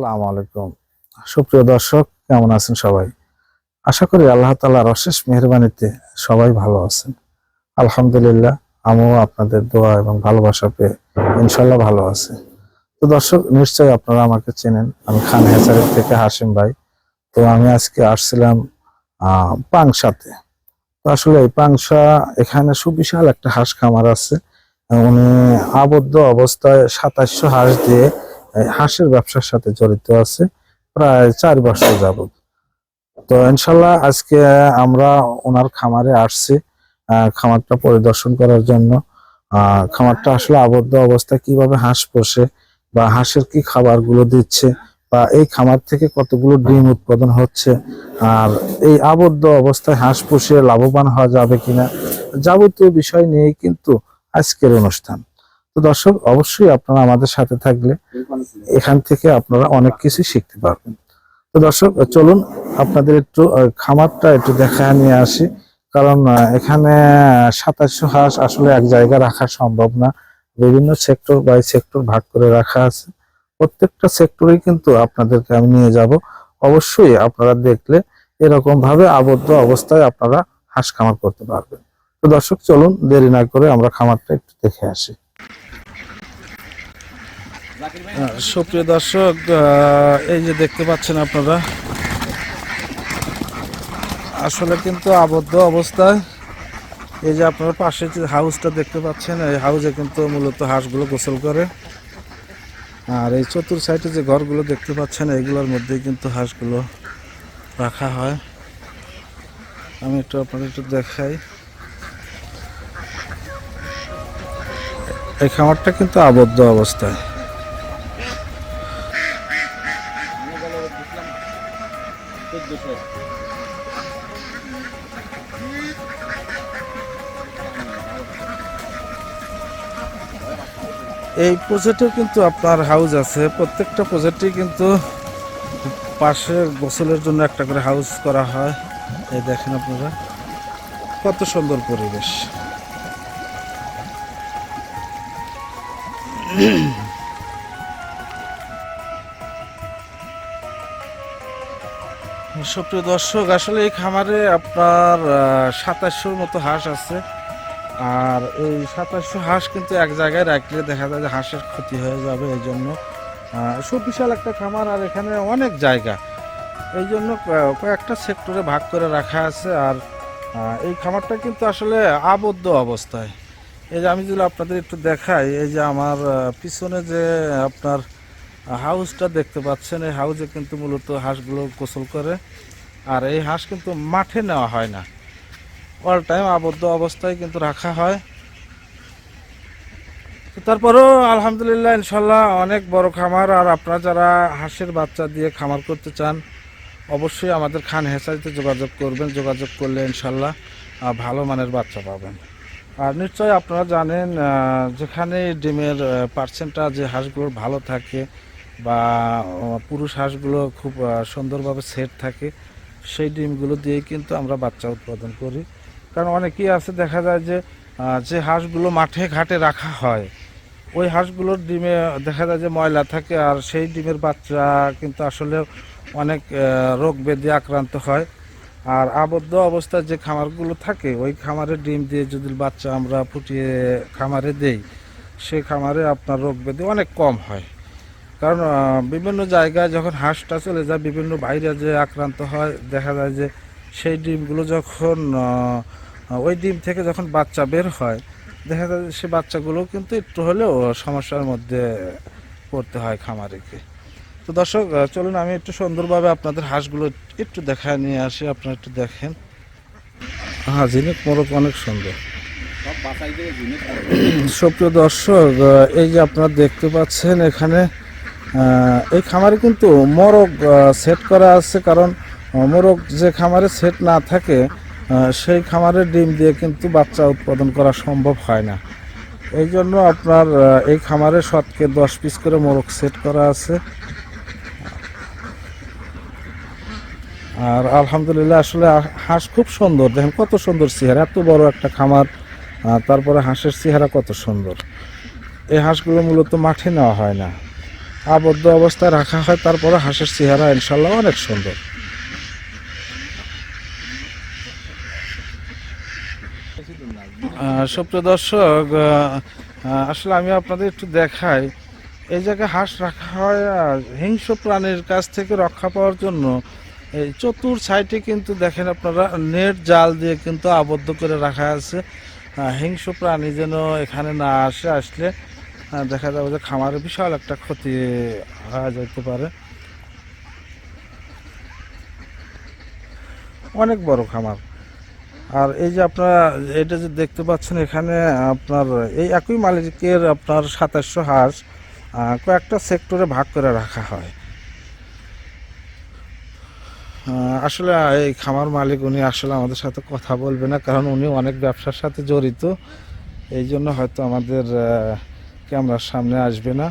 আসসালামু আলাইকুম। সুপ্রিয় দর্শক, কেমন আছেন সবাই? আশা করি আল্লাহ তালার অশেষ মেহরবানিতে সবাই ভালো আছেন। আলহামদুলিল্লাহ, আমিও আপনাদের দোয়া এবং ভালোবাসা পেয়ে ইনশাল্লাহ ভালো আছে। তো দর্শক, নিশ্চয়ই আপনারা আমাকে চেনেন। আমি খান হেচারের থেকে হাসিম ভাই। তো আমি আজকে আসছিলাম পাংশাতে। তো আসলে এই পাংশা এখানে সুবিশাল একটা হাঁস খামার আছে। উনি আবদ্ধ অবস্থায় সাতাশশো হাঁস দিয়ে হাঁসের ব্যবসার সাথে জড়িত আছে, প্রায় চার বছর যাবত তো ইনশাল্লাহ আজকে আমরা ওনার খামারে আসছি খামারটা পরিদর্শন করার জন্য। খামারটা আসলে আবদ্ধ অবস্থায় কীভাবে হাঁস পোষে বা হাঁসের কি খাবারগুলো দিচ্ছে বা এই খামার থেকে কতগুলো ডিম উৎপাদন হচ্ছে আর এই আবদ্ধ অবস্থায় হাঁস পুষিয়ে লাভবান হওয়া যাবে কিনা যাবতীয় বিষয় নিয়েই কিন্তু আজকের অনুষ্ঠান। তো দর্শক, অবশ্যই আপনারা আমাদের সাথে থাকলে এখান থেকে আপনারা অনেক কিছু শিখতে পারবেন। তো দর্শক, চলুন আপনাদের একটু খামারটা একটু দেখা নিয়ে আসি। কারণ এখানে সাতাশশো হাঁস আসলে এক জায়গায় রাখা সম্ভব না। বিভিন্ন সেক্টর বাই সেক্টর ভাগ করে রাখা আছে। প্রত্যেকটা সেক্টরেই কিন্তু আপনাদেরকে আমি নিয়ে যাব। অবশ্যই আপনারা দেখলে এরকম ভাবে আবদ্ধ অবস্থায় আপনারা হাঁস খামার করতে পারবেন। তো দর্শক, চলুন দেরি না করে আমরা খামারটা একটু দেখে আসি। সুপ্রিয় দর্শক এই যে দেখতে পাচ্ছেন আপনারা, আসলে কিন্তু আবদ্ধ অবস্থায় এই যে আপনার পাশে যে হাউসটা দেখতে পাচ্ছেন, এই হাউসে কিন্তু মূলত হাঁসগুলো গোসল করে। আর এই চতুর সাইডে যে ঘরগুলো দেখতে পাচ্ছেন, এইগুলোর মধ্যেই কিন্তু হাঁসগুলো রাখা হয়। আমি একটু আপনাদের একটু দেখাই। এই খামারটা কিন্তু আবদ্ধ অবস্থায়। এই প্রজেক্টেও কিন্তু আপনার হাউস আছে। প্রত্যেকটা প্রজেক্টেই কিন্তু পাশে গোসলের জন্য একটা করে হাউস করা হয়। এই দেখেন আপনারা, কত সুন্দর পরিবেশ। সুপ্রিয় দর্শক, আসলে এই খামারে আপনার সাতাশশোর মতো হাঁস আছে। আর এই সাতাশশো হাঁস কিন্তু এক জায়গায় রাখলে দেখা যায় যে হাঁসের ক্ষতি হয়ে যাবে, এই জন্য সুবিশাল একটা খামার আর এখানে অনেক জায়গা। এই জন্য কয়েকটা সেক্টরে ভাগ করে রাখা আছে আর এই খামারটা কিন্তু আসলে আবদ্ধ অবস্থায়। এই যে আমি যদি আপনাদের একটু দেখাই, এই যে আমার পিছনে যে আপনার হাউসটা দেখতে পাচ্ছেন, এই হাউসে কিন্তু মূলত হাঁসগুলো গোসল করে। আর এই হাঁস কিন্তু মাঠে নেওয়া হয় না। অল টাইম আবদ্ধ অবস্থায় কিন্তু রাখা হয়। তারপরেও আলহামদুলিল্লাহ ইনশাল্লাহ অনেক বড় খামার। আর আপনারা যারা হাঁসের বাচ্চা দিয়ে খামার করতে চান, অবশ্যই আমাদের খান হেসারিতে যোগাযোগ করবেন। যোগাযোগ করলে ইনশাল্লাহ ভালো মানের বাচ্চা পাবেন। আর নিশ্চয়ই আপনারা জানেন যেখানে ডিমের পার্সেন্টটা যে হাঁসগুলোর ভালো থাকে বা পুরুষ হাঁসগুলো খুব সুন্দরভাবে সেট থাকে, সেই ডিমগুলো দিয়েই কিন্তু আমরা বাচ্চা উৎপাদন করি। কারণ অনেকেই আছে, দেখা যায় যে যে হাঁসগুলো মাঠে ঘাটে রাখা হয়, ওই হাঁসগুলোর ডিমে, দেখা যায় যে ময়লা থাকে আর সেই ডিমের বাচ্চা কিন্তু আসলে অনেক রোগ ব্যাধি আক্রান্ত হয়। আর আবদ্ধ অবস্থায় যে খামারগুলো থাকে, ওই খামারে ডিম দিয়ে যদি বাচ্চা আমরা ফুটিয়ে খামারে দেই, সে খামারে আপনার রোগ ব্যাধি অনেক কম হয়। কারণ বিভিন্ন জায়গায় যখন হাঁসটা চলে যায়, বিভিন্ন বাইরে যে আক্রান্ত হয়, দেখা যায় যে সেই ডিমগুলো যখন ওই ডিম থেকে যখন বাচ্চা বের হয়, দেখা যায় সে বাচ্চাগুলো কিন্তু একটু হলেও সমস্যার মধ্যে পড়তে হয় খামারিকে। তো দর্শক চলুন আমি একটু সুন্দরভাবে আপনাদের হাঁসগুলো একটু দেখায় নিয়ে আসি, আপনারা একটু দেখেন। হ্যাঁ জিনিস মোরগ অনেক সুন্দর। সুপ্রিয় দর্শক এই যে আপনারা দেখতে পাচ্ছেন এখানে এই খামারে কিন্তু মোরগ সেট করা আছে কারণ মোরগ যে খামারে সেট না থাকে সেই খামারের ডিম দিয়ে কিন্তু বাচ্চা উৎপাদন করা সম্ভব হয় না। এই জন্য আপনার এই খামারে শতকে দশ পিস করে মোরগ সেট করা আছে। আর আলহামদুলিল্লাহ আসলে হাঁস খুব সুন্দর। দেখেন কত সুন্দর চেহারা, এত বড় একটা খামার তারপরে হাঁসের চেহারা কত সুন্দর। এই হাঁসগুলো মূলত মাঠে নেওয়া হয় না। আবদ্ধ অবস্থায় রাখা হয়, তারপরে হাঁসের চেহারা ইনশাল্লাহ অনেক সুন্দর আহ, সুপ্রিয় দর্শক আসলে আমি আপনাদের একটু দেখাই। এই জায়গায় হাঁস রাখা হয় হিংস্র প্রাণীর কাছ থেকে রক্ষা পাওয়ার জন্য এই চতুর সাইডে কিন্তু দেখেন আপনারা, নেট জাল দিয়ে কিন্তু আবদ্ধ করে রাখা আছে। হিংস্র প্রাণী যেন এখানে না আসে, আসলে দেখা যাবে যে খামারে বিশাল একটা ক্ষতি হয়ে যেতে পারে। অনেক বড় খামার। আর এই যে আপনারা এটা যে দেখতে পাচ্ছেন এখানে আপনার এই একই মালিকের আপনার সাতাশশো হাঁস কয়েকটা সেক্টরে ভাগ করে রাখা হয়। আসলে এই খামার মালিক উনি আসলে আমাদের সাথে কথা বলবে না, কারণ উনি অনেক ব্যবসার সাথে জড়িত। এই জন্য হয়তো আমাদের ক্যামেরার সামনে আসবে না।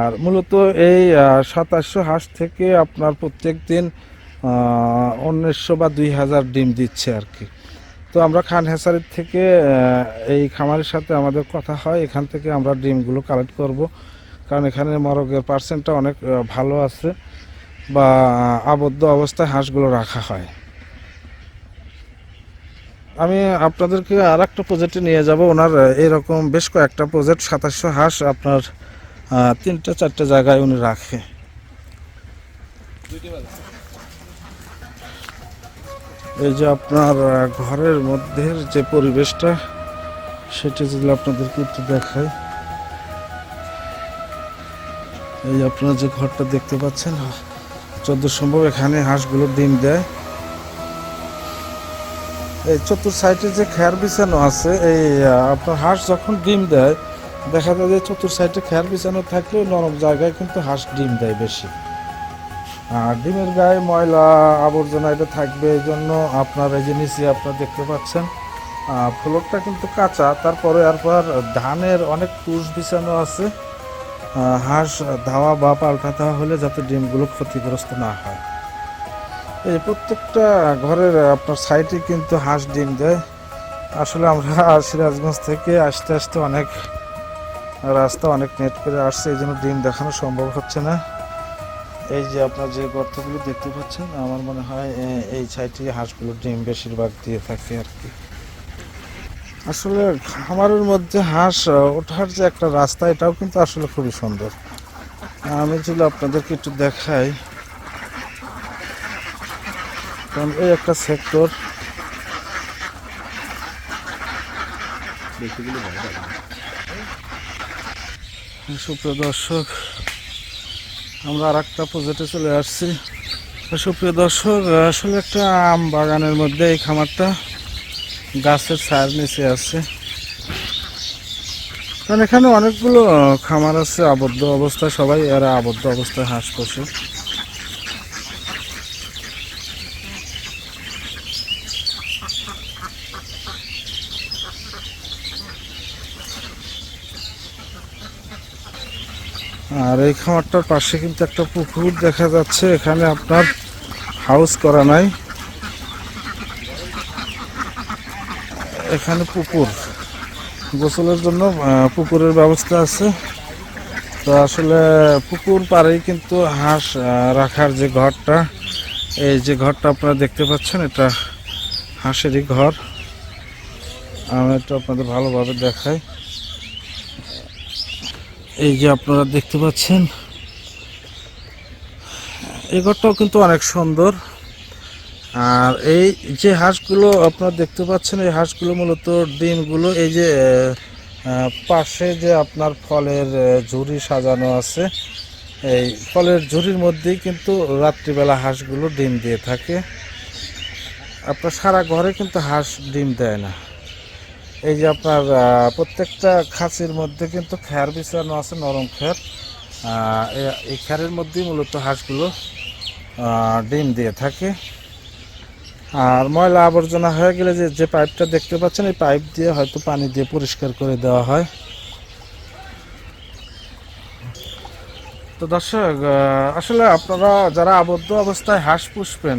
আর মূলত এই সাতাশশো হাঁস থেকে আপনার প্রত্যেক দিন উনিশশো বা দুই হাজার ডিম দিচ্ছে আর কি। তো আমরা খান হেসারির থেকে এই খামারের সাথে আমাদের কথা হয়। এখান থেকে আমরা ডিমগুলো কালেক্ট করব। কারণ এখানে মরগের পার্সেন্টটা অনেক ভালো আছে বা আবদ্ধ অবস্থায় হাঁসগুলো রাখা হয়। আমি আপনাদেরকে আর একটা প্রজেক্টে নিয়ে যাব। ওনার এরকম বেশ কয়েকটা প্রজেক্ট সাতাশশো হাঁস আপনার তিনটে, চারটে জায়গায় উনি রাখে। এই যে আপনার ঘরের মধ্যে যে পরিবেশটা, সেটা যদি আপনাদেরকে একটু দেখাই। এই আপনারা যে ঘরটা দেখতে পাচ্ছেন, চোদ্দ সম্ভব এখানে হাঁসগুলো ডিম দেয়। এই চতুর সাইডে যে খেয়ার বিছানো আছে, এই আপনার হাঁস যখন ডিম দেয়, দেখা যায় যে চতুর সাইডে খেয়ার বিছানো থাকলেও নরম জায়গায় কিন্তু হাঁস ডিম দেয় বেশি। আর ডিমের গায়ে ময়লা আবর্জনা এটা থাকবে এই জন্য আপনার এই নিচে আপনারা দেখতে পাচ্ছেন ফ্লোরটা কিন্তু কাঁচা। তারপরে এরপর ধানের অনেক তুষ বিছানো আছে হাঁস ধাওয়া বা পাল্টা দেওয়া হলে যাতে ডিমগুলো ক্ষতিগ্রস্ত না হয়। এই প্রত্যেকটা ঘরের আপনার সাইডে কিন্তু হাঁস ডিম দেয়। আসলে আমরা সিরাজগঞ্জ থেকে আসতে আসতে অনেক রাস্তা অনেক নেট করে আসছে, এই জন্য ডিম দেখানো সম্ভব হচ্ছে না। এই যে আপনার যে গর্তগুলো দেখতে পাচ্ছেন, আমার মনে হয় এই সাইডে হাঁসগুলো ডিম বেশিরভাগ দিয়ে থাকে আর কি। আসলে খামারের মধ্যে হাঁস ওঠার যে একটা রাস্তা, এটাও কিন্তু আসলে খুবই সুন্দর। আমি যদি আপনাদেরকে একটু দেখাই, কারণ এই একটা সেক্টর। সুপ্রিয় দর্শক আমরা আর একটা প্রজেক্টে চলে আসছি। সুপ্রিয় দর্শক, আসলে একটা আম বাগানের মধ্যে এই খামারটা গাছের ছায়ার নিচে আছে। কারণ এখানে অনেকগুলো খামার আছে, আবদ্ধ অবস্থা সবাই এরা আবদ্ধ অবস্থায় হাঁস পোষে আর এই খামারটার পাশে কিন্তু একটা পুকুর দেখা যাচ্ছে, এখানে আপনার হাউস করা নাই। এখানে পুকুর। গোসলের জন্য পুকুরের ব্যবস্থা আছে। তো আসলে পুকুর পাড়েই কিন্তু হাঁস রাখার যে ঘরটা, এই যে ঘরটা আপনারা দেখতে পাচ্ছেন, এটা হাঁসেরই ঘর। আমি একটু আপনাদের ভালোভাবে দেখাই। এই যে আপনারা দেখতে পাচ্ছেন এই ঘরটাও কিন্তু অনেক সুন্দর। আর এই যে হাঁসগুলো আপনারা দেখতে পাচ্ছেন, এই হাঁসগুলো মূলত ডিমগুলো, এই যে পাশে যে আপনার ফলের ঝুড়ি সাজানো আছে, এই ফলের ঝুড়ির মধ্যেই কিন্তু রাত্রিবেলা হাঁসগুলো ডিম দিয়ে থাকে। আপনার সারা ঘরে কিন্তু হাঁস ডিম দেয় না। এই যে আপনার প্রত্যেকটা খাঁচির মধ্যে কিন্তু খ্যার বিছানো আছে, নরম খ্যার এই খ্যারের মধ্যেই মূলত হাঁসগুলো ডিম দিয়ে থাকে। আর ময়লা আবর্জনা হয়ে গেলে যে যে পাইপটা দেখতে পাচ্ছেন, এই পাইপ দিয়ে হয়তো পানি দিয়ে পরিষ্কার করে দেওয়া হয়। তো দর্শক আসলে আপনারা যারা আবদ্ধ অবস্থায় হাঁস পুষবেন,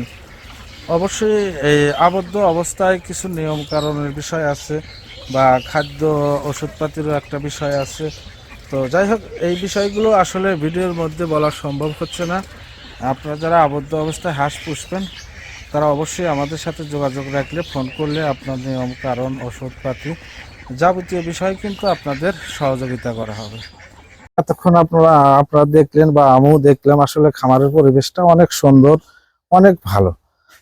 অবশ্যই এই আবদ্ধ অবস্থায় কিছু নিয়ম কারণের বিষয় আছে। বা খাদ্য ওষুধপাতিরও একটা বিষয় আছে। তো যাই হোক, এই বিষয়গুলো আসলে ভিডিওর মধ্যে বলা সম্ভব হচ্ছে না। আপনারা যারা আবদ্ধ অবস্থায় হাঁস পুষবেন, তারা অবশ্যই আমাদের সাথে যোগাযোগ রাখলে, ফোন করলে নিয়ম কারণ, ওষুধপাতি যাবতীয় বিষয় কিন্তু আপনাদের সহযোগিতা করা হবে। এতক্ষণ আপনারা আপনারা দেখলেন বা আমিও দেখলাম, আসলে খামারের পরিবেশটা অনেক সুন্দর, অনেক ভালো।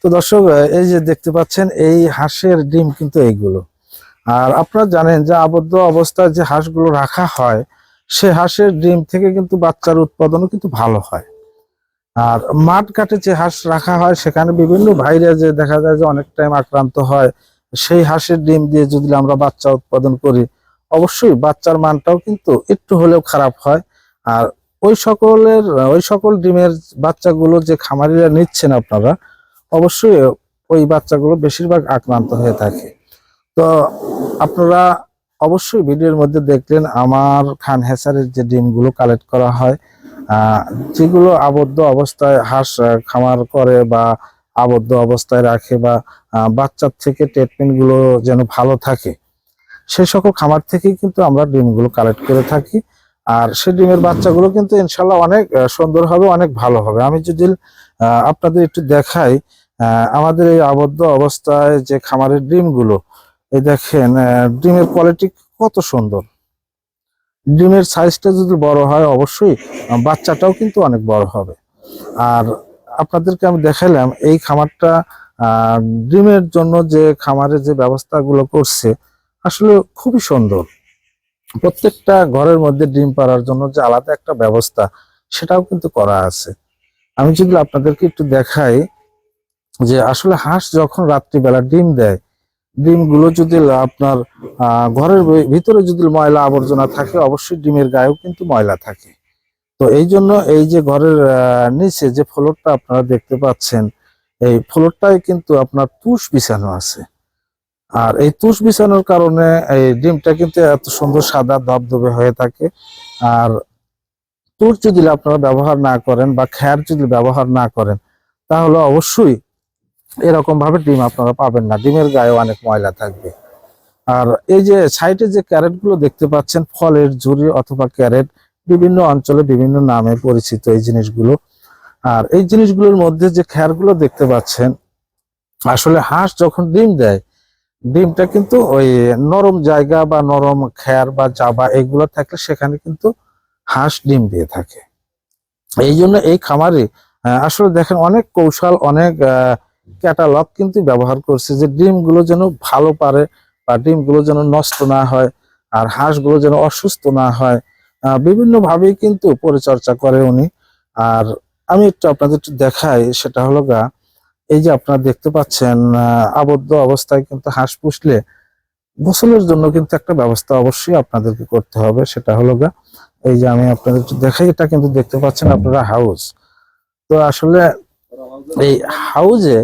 তো দর্শক, এই যে দেখতে পাচ্ছেন, এই হাঁসের ডিম কিন্তু এইগুলো। আর আপনারা জানেন যে আবদ্ধ অবস্থায় যে হাঁসগুলো রাখা হয়, সে হাঁসের ডিম থেকে কিন্তু বাচ্চার উৎপাদনও কিন্তু ভালো হয়। আর মাঠ ঘাটে যে হাঁস রাখা হয়, সেখানে বিভিন্ন ভাইরাস যে দেখা যায় যে অনেক টাইম আক্রান্ত হয়, সেই হাঁসের ডিম দিয়ে যদি আমরা বাচ্চা উৎপাদন করি, অবশ্যই বাচ্চার মানটাও কিন্তু একটু হলেও খারাপ হয়। আর ওই সকলের, ওই সকল ডিমের বাচ্চাগুলো যে খামারিরা নিচ্ছেন আপনারা, অবশ্যই ওই বাচ্চাগুলো বেশিরভাগ আক্রান্ত হয়ে থাকে। তো আপনারা অবশ্যই ভিডিওর মধ্যে দেখলেন আমার খান হেসারের যে ডিমগুলো কালেক্ট করা হয় যেগুলো আবদ্ধ অবস্থায় হাঁস খামার করে বা আবদ্ধ অবস্থায় রাখে বা বাচ্চার থেকে ট্রিটমেন্টগুলো যেন ভালো থাকে সেই সকল খামার থেকেই কিন্তু আমরা ডিমগুলো কালেক্ট করে থাকি। আর সেই ডিমের বাচ্চাগুলো কিন্তু ইনশাল্লাহ অনেক সুন্দর হবে, অনেক ভালো হবে। আমি যদি আপনাদের একটু দেখাই আমাদের এই আবদ্ধ অবস্থায় যে খামারের ডিমগুলো এই দেখেন ডিমের কোয়ালিটি কত সুন্দর। ডিমের সাইজটা যদি বড় হয়, অবশ্যই বাচ্চাটাও কিন্তু অনেক বড় হবে। আর আপনাদেরকে আমি দেখালাম, এই খামারটা ডিমের জন্য যে খামারের যে ব্যবস্থাগুলো করছে, আসলে খুবই সুন্দর। প্রত্যেকটা ঘরের মধ্যে ডিম পাড়ার জন্য যে আলাদা একটা ব্যবস্থা, সেটাও কিন্তু করা আছে। আমি যদি আপনাদেরকে একটু দেখাই, যে আসলে হাঁস যখন রাত্রিবেলা ডিম দেয় ডিমগুলো যদি আপনার ঘরের ভিতরে যদি ময়লা আবর্জনা থাকে, অবশ্যই ডিমের গায়েও কিন্তু ময়লা থাকে। তো এই জন্য এই যে ঘরের নিচে যে ফ্লোরটা আপনারা দেখতে পাচ্ছেন, এই ফ্লোরটাই কিন্তু আপনার তুষ বিছানো আছে। আর এই তুষ বিছানোর কারণে এই ডিমটা কিন্তু এত সুন্দর সাদা ধবধবে হয়ে থাকে। আর তুষ যদি আপনারা ব্যবহার না করেন বা খ্যার যদি ব্যবহার না করেন, তাহলে অবশ্যই এরকম ভাবে ডিম আপনারা পাবেন না। ডিমের গায়ে অনেক ময়লা থাকবে। আর এই যে সাইডে যে ক্যারেটগুলো দেখতে পাচ্ছেন, ফলের ঝুড়ি অথবা ক্যারেট, বিভিন্ন অঞ্চলে বিভিন্ন নামে পরিচিত এই জিনিসগুলো। আর এই জিনিসগুলোর মধ্যে যে খ্যারগুলো দেখতে পাচ্ছেন, আসলে হাঁস যখন ডিম দেয়, ডিমটা কিন্তু ওই নরম জায়গা বা নরম খ্যার বা জাবা এগুলো থাকলে সেখানে কিন্তু হাঁস ডিম দিয়ে থাকে। এই জন্য এই খামারে আসলে দেখেন অনেক কৌশল, অনেক ক্যাটালগ কিন্তু ব্যবহার করছে যে ডিমগুলো যেন ভালো পারে বা ডিমগুলো যেন নষ্ট না হয় আর হাঁসগুলো যেন অসুস্থ না হয় বিভিন্নভাবেই কিন্তু পরিচর্যা করে উনি। আর আমি একটু আপনাদের একটু দেখাই, সেটা হলো গা, এই যে আপনারা দেখতে পাচ্ছেন আবদ্ধ অবস্থায় কিন্তু হাঁস পুষলে গোসলের জন্য কিন্তু একটা ব্যবস্থা অবশ্যই আপনাদেরকে করতে হবে, সেটা হলো গা, এই যে আমি আপনাদের দেখাই, এটা কিন্তু দেখতে পাচ্ছেন আপনারা হাউস। তো আসলে এই হাউজে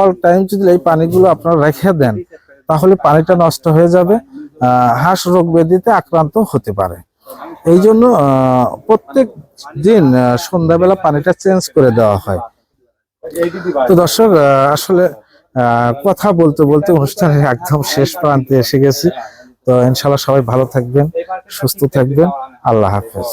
অল টাইম যদি এই পানিগুলো আপনারা রেখে দেন, তাহলে পানিটা নষ্ট হয়ে যাবে হাঁস রোগ ব্যাধিতে আক্রান্ত হতে পারে। এই জন্য প্রত্যেক দিন সন্ধ্যাবেলা পানিটা চেঞ্জ করে দেওয়া হয়। তো দর্শক আসলে কথা বলতে বলতে অনুষ্ঠানের একদম শেষ প্রান্তে এসে গেছি। তো ইনশাল্লাহ সবাই ভালো থাকবেন, সুস্থ থাকবেন। আল্লাহ হাফেজ।